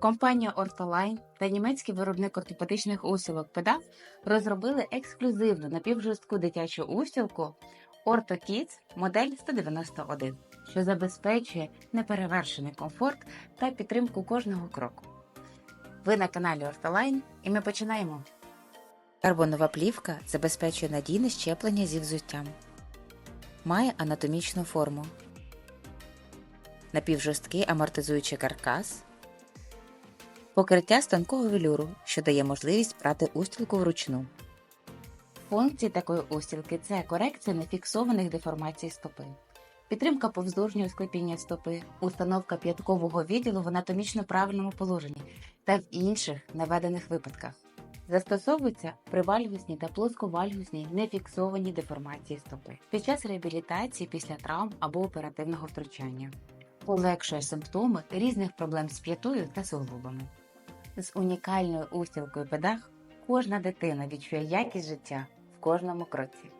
Компанія Ortholine та німецький виробник ортопедичних устілок Педав розробили ексклюзивну напівжорстку дитячу устілку Ortho Kids модель 191, що забезпечує неперевершений комфорт та підтримку кожного кроку. Ви на каналі Ortholine і ми починаємо. Карбонова плівка забезпечує надійне щеплення зі взуттям. Має анатомічну форму. Напівжорсткий амортизуючий каркас. Покриття з тонкого велюру, що дає можливість прати устілку вручну. Функції такої устілки це корекція нефіксованих деформацій стопи, підтримка повздовжнього склепіння стопи, установка п'яткового відділу в анатомічно правильному положенні та в інших наведених випадках. Застосовуються при вальгусній та плосковальгусній нефіксованій деформації стопи під час реабілітації після травм або оперативного втручання. Полегшує симптоми різних проблем з п'ятою та суглобами. З унікальною устілкою педах кожна дитина відчує якість життя в кожному кроці.